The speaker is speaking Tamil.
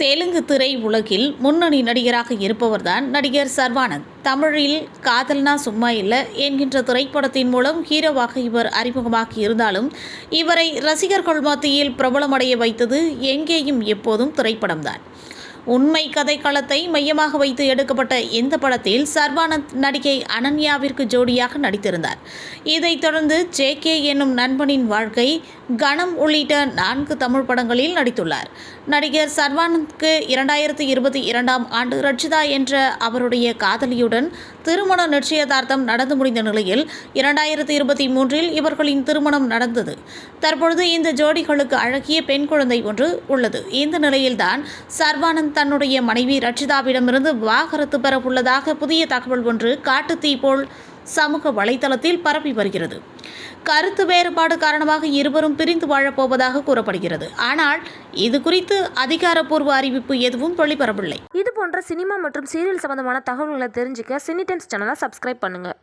தெலுங்கு திரை உலகில் முன்னணி நடிகராக இருப்பவர்தான் நடிகர் சர்வானந்த். தமிழில் காதல்னா சும்மா இல்லை என்கின்ற திரைப்படத்தின் மூலம் ஹீரோவாக இவர் அறிமுகமாகி இருந்தாலும் இவரை ரசிகர்கள் மத்தியில் பிரபலமடைய வைத்தது எங்கேயும் எப்போதும் திரைப்படம்தான். உண்மை கதைக்களத்தை மையமாக வைத்து எடுக்கப்பட்ட இந்த படத்தில் சர்வானந்த் நடிகை அனன்யாவிற்கு ஜோடியாக நடித்திருந்தார். இதைத் தொடர்ந்து ஜேகே என்னும் நண்பனின் வாழ்க்கை கணம் உள்ளிட்ட நான்கு தமிழ் படங்களில் நடித்துள்ளார். நடிகர் சர்வானந்த்க்கு இரண்டாயிரத்தி இருபத்தி இரண்டாம் ஆண்டு ரட்சிதா என்ற அவருடைய காதலியுடன் திருமண நிச்சயதார்த்தம் நடந்து முடிந்த நிலையில் இரண்டாயிரத்தி இருபத்தி மூன்றில் இவர்களின் திருமணம் நடந்தது. தற்பொழுது இந்த ஜோடிகளுக்கு அழகிய பெண் குழந்தை ஒன்று உள்ளது. இந்த நிலையில்தான் சர்வானந்த் தன்னுடைய மனைவி ரட்சிதாவிடமிருந்து வாகரத்து பெற உள்ளதாக புதிய தகவல் ஒன்று காட்டுத்தீ போல் சமூக வலைதளத்தில் பரப்பி வருகிறது. கருத்து வேறுபாடு காரணமாக இருவரும் பிரிந்து வாழப்போவதாக கூறப்படுகிறது. ஆனால் இது குறித்து அதிகாரப்பூர்வ அறிவிப்பு எதுவும் வெளிவரவில்லை. இது போன்ற சினிமா மற்றும் சீரியல் சம்பந்தமான தகவல்களை தெரிஞ்சுக்க சினிடென்ஸ் சேனலை சப்ஸ்கிரைப் பண்ணுங்கள்